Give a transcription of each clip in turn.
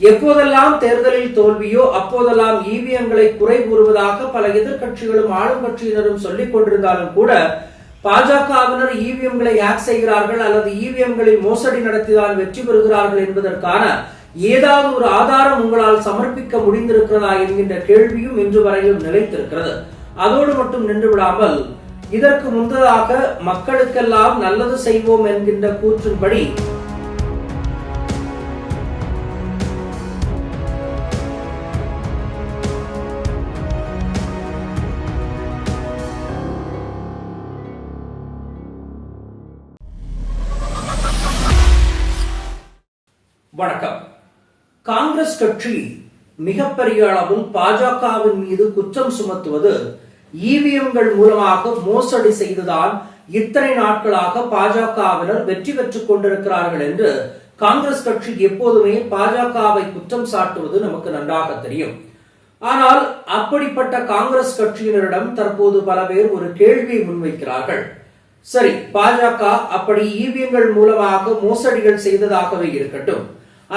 எப்போதெல்லாம் தேர்தலில் தோல்வியோ அப்போதெல்லாம் ஈவிஎம்களை குறை கூறுவதாக பல எதிர்கட்சிகளும் ஆளும் கட்சியினரும் சொல்லிக் கொண்டிருந்தாலும் கூட பாஜகவினர் இவிஎம்களை ஹேக் செய்கிறார்கள் அல்லது இவிஎம்களில் மோசடி நடத்திதான் வெற்றி பெறுகிறார்கள் என்பதற்கான ஏதாவது ஒரு ஆதாரம் உங்களால் சமர்ப்பிக்க முடிந்திருக்கிறதா என்கின்ற கேள்வியும் இன்று வரையில் நிலைத்திருக்கிறது. அதோடு மட்டும் நின்று விடாமல் இதற்கு முன்னதாக மக்களுக்கெல்லாம் நல்லது செய்வோம் என்கின்ற கூற்றின்படி வணக்கம். காங்கிரஸ் கட்சி மிகப்பெரிய அளவில் பாஜகவின் மீது குற்றம் சுமத்துவது இவிஎம்கள் மூலமாக மோசடி செய்துதான் இத்தனை நாட்களாக பாஜகவினர் வெற்றி பெற்றுக் கொண்டிருக்கிறார்கள் என்று காங்கிரஸ் கட்சி எப்போதுமே பாஜகவை குற்றம் சாட்டுவது நமக்கு நன்றாக தெரியும். ஆனால் அப்படிப்பட்ட காங்கிரஸ் கட்சியினரிடம் தற்போது பல பேர் ஒரு கேள்வியை முன்வைக்கிறார்கள். சரி பாஜக அப்படி இவிஎம்கள் மூலமாக மோசடிகள் செய்ததாகவே இருக்கட்டும்.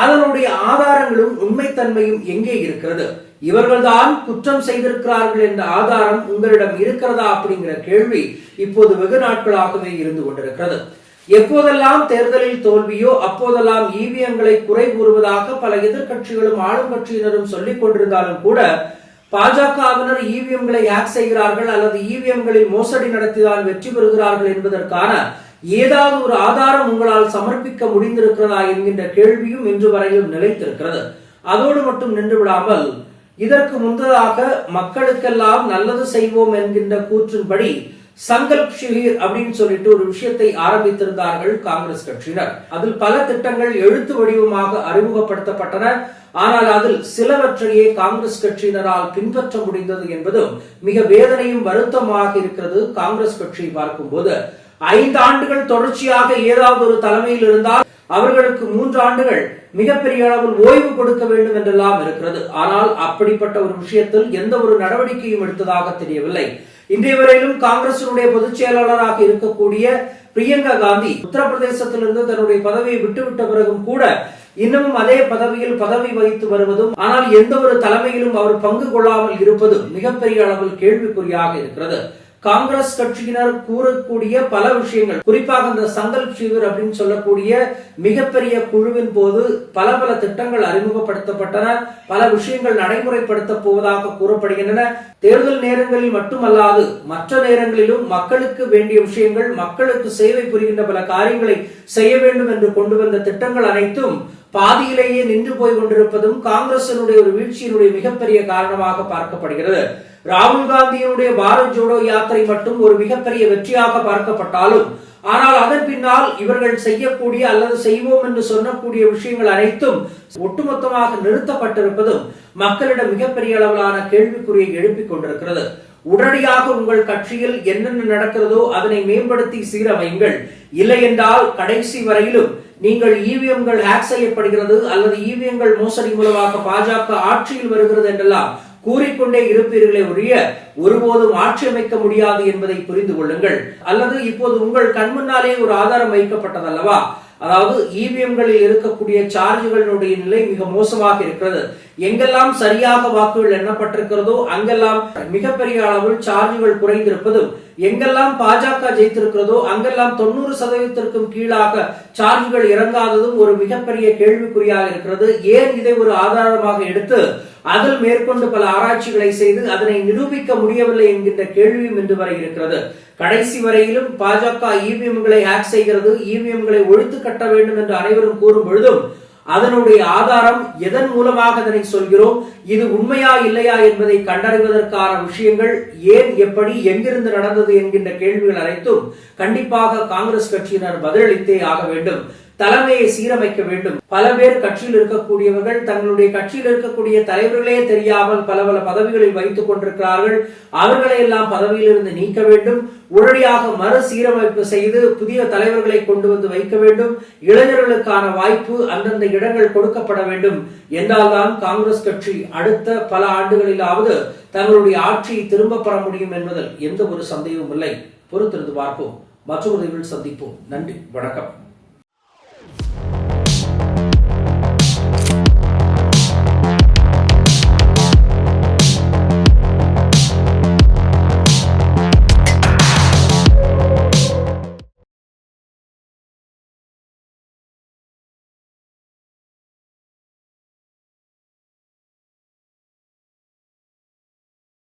அதனுடைய ஆதாரங்களும் உண்மைத்தன்மையும் எங்கே இருக்கிறது? இவர்கள்தான் குற்றம் செய்திருக்கிறார்கள் என்ற ஆதாரம் உங்களிடம் இருக்கிறதா அப்படிங்கிற கேள்வி இப்போது வெகு நாட்களாகவே இருந்து கொண்டிருக்கிறது. எப்போதெல்லாம் தேர்தலில் தோல்வியோ அப்போதெல்லாம் ஈவிஎம்களை குறை கூறுவதாக பல எதிர்கட்சிகளும் ஆளும் கட்சியினரும் சொல்லிக் கொண்டிருந்தாலும் கூட பாஜகவினர் இவிஎம்களை ஹேக் செய்கிறார்கள் அல்லது இவிஎம்களில் மோசடி நடத்திதான் வெற்றி பெறுகிறார்கள் என்பதற்கான ஏதாவது ஒரு ஆதாரம் உங்களால் சமர்ப்பிக்க முடிந்திருக்கிறதா என்கின்ற கேள்வியும் இன்று வரையில் நிலைத்திருக்கிறது. அதோடு மட்டும் நின்று விடாமல் இதற்கு முன்பதாக மக்களுக்கெல்லாம் நல்லது செய்வோம் என்கின்ற கூற்றின்படி சங்கல்ப் ஷிஹீர் அப்படின்னு சொல்லிட்டு ஒரு விஷயத்தை ஆரம்பித்திருந்தார்கள் காங்கிரஸ் கட்சியினர். அதில் பல திட்டங்கள் எழுத்து வடிவமாக அறிமுகப்படுத்தப்பட்டன. ஆனால் அதில் சிலவற்றையே காங்கிரஸ் கட்சியினரால் பின்பற்ற முடிந்தது என்பதும் மிக வேதனையும் வருத்தமாக இருக்கிறது காங்கிரஸ் கட்சியை பார்க்கும்போது. ஐந்து ஆண்டுகள் தொடர்ச்சியாக ஏதாவது ஒரு தலைமையில் இருந்தால் அவர்களுக்கு மூன்று ஆண்டுகள் மிகப்பெரிய அளவில் ஓய்வு கொடுக்க வேண்டும் என்றெல்லாம் இருக்கிறது. ஆனால் அப்படிப்பட்ட ஒரு விஷயத்தில் எந்த ஒரு நடவடிக்கையும் எடுத்ததாக தெரியவில்லை. இன்றைய வரையிலும் காங்கிரசினுடைய பொதுச் செயலாளராக இருக்கக்கூடிய பிரியங்கா காந்தி உத்தரப்பிரதேசத்திலிருந்து தன்னுடைய பதவியை விட்டுவிட்ட பிறகும் கூட இன்னமும் அதே பதவியில் பதவி வகித்து வருவதும் ஆனால் எந்த ஒரு தலைமையிலும் அவர் பங்கு கொள்ளாமல் இருப்பதும் மிகப்பெரிய அளவில் கேள்விக்குறியாக இருக்கிறது. காங்கிரஸ் கட்சியினர் கூறக்கூடிய பல விஷயங்கள். குறிப்பாக இந்த சங்கல் சிவர் அப்படின்னு சொல்லக்கூடிய மிகப்பெரிய குழுவின் போது பல பல திட்டங்கள் அறிமுகப்படுத்தப்பட்டன. பல விஷயங்கள் நடைமுறைப்படுத்த போவதாக கூறப்படுகின்றன. தேர்தல் நேரங்களில் மட்டுமல்லாது மற்ற நேரங்களிலும் மக்களுக்கு வேண்டிய விஷயங்கள் மக்களுக்கு சேவை புரிகின்ற பல காரியங்களை செய்ய வேண்டும் என்று கொண்டு வந்த திட்டங்கள் அனைத்தும் பாதியிலேயே நின்று போய் கொண்டிருப்பதும் காங்கிரசினுடைய ஒரு வீழ்ச்சியினுடைய மிகப்பெரிய காரணமாக பார்க்கப்படுகிறது. ராகுல் காந்தியினுடைய பாரத் ஜோடோ யாத்திரை மட்டும் ஒரு மிகப்பெரிய வெற்றியாக பார்க்கப்பட்டாலும் ஆனால் அதன் பின்னால் இவர்கள் செய்யக்கூடிய அல்லது செய்வோம் என்று சொல்லக்கூடிய விஷயங்கள் அனைத்தும் ஒட்டுமொத்தமாக நிறுத்தப்பட்டிருப்பதும் மக்களிடம் மிகப்பெரிய அளவிலான கேள்விக்குறியை எழுப்பிக் கொண்டிருக்கிறது. உடனடியாக உங்கள் கட்சியில் என்னென்ன நடக்கிறதோ அதனை மேம்படுத்தி சீரமையுங்கள். இல்லை என்றால் கடைசி வரையிலும் நீங்கள் இவிஎம்கள் ஹேக் செய்யப்படுகிறது அல்லது இவிஎம்கள் மோசடி மூலமாக பாஜக ஆட்சியில் வருகிறது என்றெல்லாம் கூறிக்கொண்டே இருப்பீர்களே ஒழிய ஒருபோதும் ஆட்சி அமைக்க முடியாது என்பதை புரிந்து கொள்ளுங்கள். அல்லது இப்போது உங்கள் கண்முன்னாலே ஒரு ஆதாரம் வைக்கப்பட்டதல்லவா? அதாவது இவிஎம்களில் இருக்கக்கூடிய சார்ஜுகளினுடைய நிலை மிக மோசமாக இருக்கிறது. எங்கெல்லாம் சரியாக வாக்குகள் எண்ணப்பட்டிருக்கிறதோ அங்கெல்லாம் மிகப்பெரிய அளவில் சார்ஜுகள் குறைந்திருப்பதும் எங்கெல்லாம் பாஜக ஜெயித்திருக்கிறதோ அங்கெல்லாம் தொண்ணூறு சதவீதத்திற்கும் கீழாக சார்ஜுகள் இறங்காததும் ஒரு மிகப்பெரிய கேள்விக்குறியாக இருக்கிறது. ஏன் இதை ஒரு ஆதாரமாக எடுத்து அதில் மேற்கொண்டு பல ஆராய்ச்சிகளை செய்து அதனை நிரூபிக்க முடியவில்லை என்கின்ற கேள்வியும் இன்று வரை இருக்கிறது. கடைசி வரையிலும் பாஜக இவிஎம்களை ஹேக் செய்கிறது இவிஎம்களை ஒழித்து கட்ட வேண்டும் என்று அனைவரும் கூறும் பொழுதும் அதனுடைய ஆதாரம் எதன் மூலமாக அதனை சொல்கிறோம்? இது உண்மையா இல்லையா என்பதை கண்டறிவதற்கான விஷயங்கள் ஏன் எப்படி எங்கிருந்து நடந்தது என்கின்ற கேள்விகள் அனைத்தும் கண்டிப்பாக காங்கிரஸ் கட்சியினர் பதிலளித்தே ஆக வேண்டும். தலைமையை சீரமைக்க வேண்டும். பல பேர் கட்சியில் இருக்கக்கூடியவர்கள் தங்களுடைய கட்சியில் இருக்கக்கூடிய தலைவர்களே தெரியாமல் பல பல பதவிகளில் வைத்துக் கொண்டிருக்கிறார்கள். அவர்களை எல்லாம் பதவியிலிருந்து நீக்க வேண்டும். உடனடியாக மறு சீரமைப்பு செய்து புதிய தலைவர்களை கொண்டு வந்து வைக்க வேண்டும். இளைஞர்களுக்கான வாய்ப்பு அந்தந்த இடங்கள் கொடுக்கப்பட வேண்டும். என்றால்தான் காங்கிரஸ் கட்சி அடுத்த பல ஆண்டுகளிலாவது தங்களுடைய ஆட்சியை திரும்ப பெற முடியும் என்பதில் எந்த ஒரு சந்தேகமும் இல்லை. பொறுத்திருந்து பார்ப்போம். மற்றொரு சந்திப்போம். நன்றி. வணக்கம்.